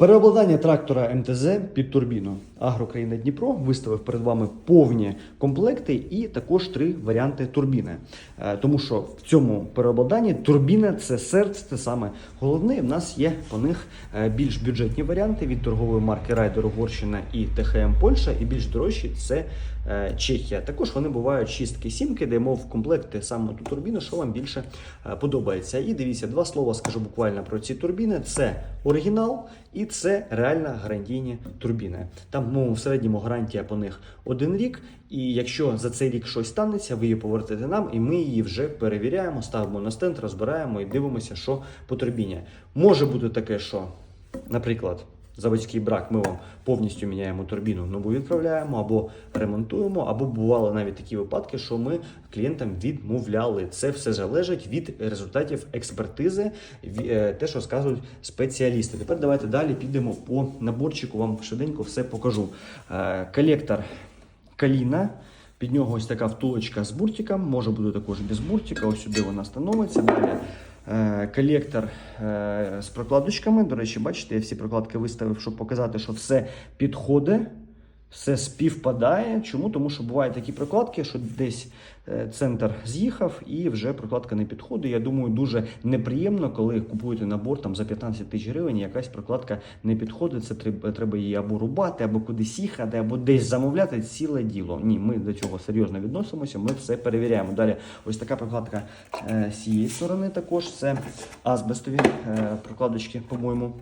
Переобладнання трактора МТЗ під турбіну. Агрокраїна Дніпро виставив перед вами повні комплекти і також три варіанти турбіни. Е, Тому що в цьому переобладнанні турбіна це серце, це саме головне. В нас є по них е, більш бюджетні варіанти від торгової марки Райдер Угорщина і ТХМ Польща, і більш дорожчі це е, Чехія. Також вони бувають шістки, сімки, мов в комплекти саме ту турбіну, що вам більше подобається. І дивіться, два слова скажу буквально про ці турбіни: це оригінал і це реальна гарантійні турбіни. Там ну, в середньому гарантія по них один рік. І якщо за цей рік щось станеться, ви її повертаєте нам, і ми її вже перевіряємо, ставимо на стенд, розбираємо і дивимося, що по турбіні. Може бути таке, що, наприклад. Заводський брак, ми вам повністю міняємо турбіну, нову відправляємо або ремонтуємо, або бували навіть такі випадки, що ми клієнтам відмовляли. Це все залежить від результатів експертизи, е, те, що сказують спеціалісти. Тепер давайте далі підемо по наборчику. Вам швиденько все покажу. Е, Колектор Каліна. Під нього ось така втулочка з буртиком, може бути також без буртика. Ось сюди вона становиться. Далі колектор е, з прокладочками. До речі, бачите, я всі прокладки виставив, щоб показати, що все підходить, все співпадає. Чому? Тому що бувають такі прокладки, що десь е, центр з'їхав і вже прокладка не підходить. Я думаю, дуже неприємно, коли купуєте набор там за 15 тисяч гривень, якась прокладка не підходить. Це треба, треба її або рубати, або кудись їхати, або десь замовляти ціле діло. Ні, ми до цього серйозно відносимося. Ми все перевіряємо. Далі, ось така прокладка е, з цієї сторони. Також це азбестові е, прокладочки, по-моєму.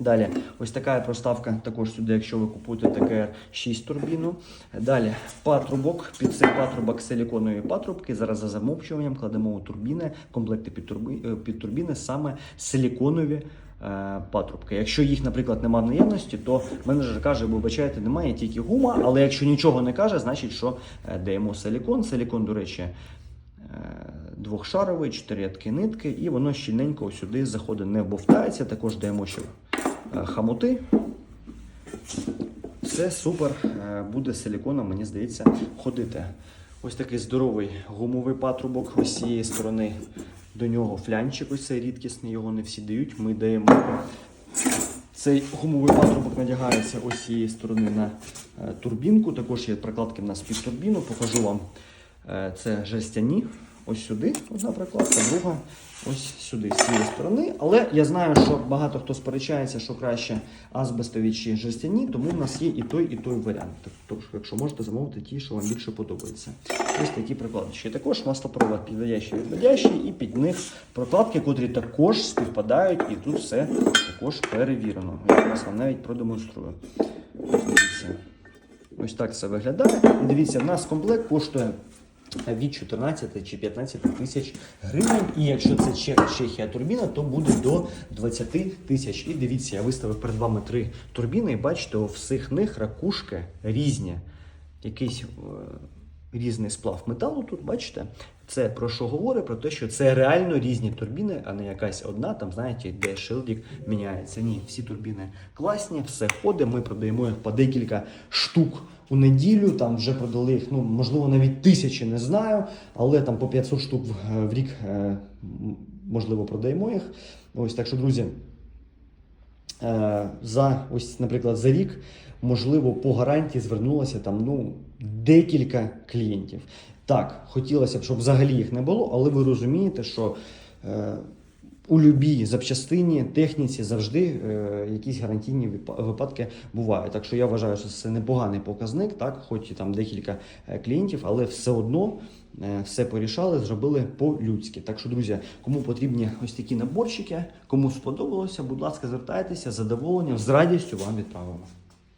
Далі, ось така проставка також сюди, якщо ви купуєте ТКР 6 турбіну. Далі патрубок, під цей патрубок силіконові патрубки. Зараз за замовчуванням кладемо у турбіни, комплекти під, турби, е, під турбіни, саме силіконові. е, Патрубки. Якщо їх, наприклад, немає в наявності, то менеджер каже, вибачайте, немає тільки гума, але якщо нічого не каже, значить, що е, даємо силікон. Силікон, до речі, е, двохшаровий, чотири нитки, і воно щільненько сюди заходить, не бовтається. Також даємо ще хамути. Це супер е, буде силіконом, мені здається, ходити. Ось такий здоровий гумовий патрубок ось з цієї сторони. До нього флянчик, ось цей рідкісний, його не всі дають. Ми даємо цей гумовий патрубок надягається ось з цієї сторони на е, турбінку. Також є прокладки в нас під турбіну. Покажу вам. Е, Це жерстяні. Ось сюди одна прокладка, друга ось сюди, з цієї сторони. Але я знаю, що багато хто сперечається, що краще азбестові чи жерстяні, тому в нас є і той, і той варіант. Тобто, якщо можете замовити ті, що вам більше подобається. Ось такі прокладочки. Також маслопровод підводящий, відводящий, і під них прокладки, котрі також співпадають, і тут все також перевірено. Я зараз вам навіть продемонструю. Ось так це виглядає. І дивіться, в нас комплект коштує від 14 чи 15 тисяч гривень. І якщо це Чехія турбіна, то буде до 20 тисяч. І дивіться, я виставив перед вами три турбіни, і бачите, у всіх них ракушки різні. Якийсь е, різний сплав металу тут, бачите? Це про що говорить? Про те, що це реально різні турбіни, а не якась одна, там, знаєте, де шилдик міняється. Ні, всі турбіни класні, все ходить. Ми продаємо їх по декілька штук у неділю. Там вже продали їх, ну можливо, навіть тисячі, не знаю, але там по 500 штук в, в рік е, можливо продаємо їх. Ось так що, друзі. Е, за ось, наприклад, за рік, можливо, по гарантії звернулося там ну декілька клієнтів. Так, хотілося б, щоб взагалі їх не було, але ви розумієте, що е, у любій запчастині, техніці завжди е, якісь гарантійні випадки бувають. Так що я вважаю, що це непоганий показник, так, хоч і там декілька е, клієнтів, але все одно е, все порішали, зробили по-людськи. Так що, друзі, кому потрібні ось такі наборчики, кому сподобалося, будь ласка, звертайтеся задоволенням, з радістю вам відправимо.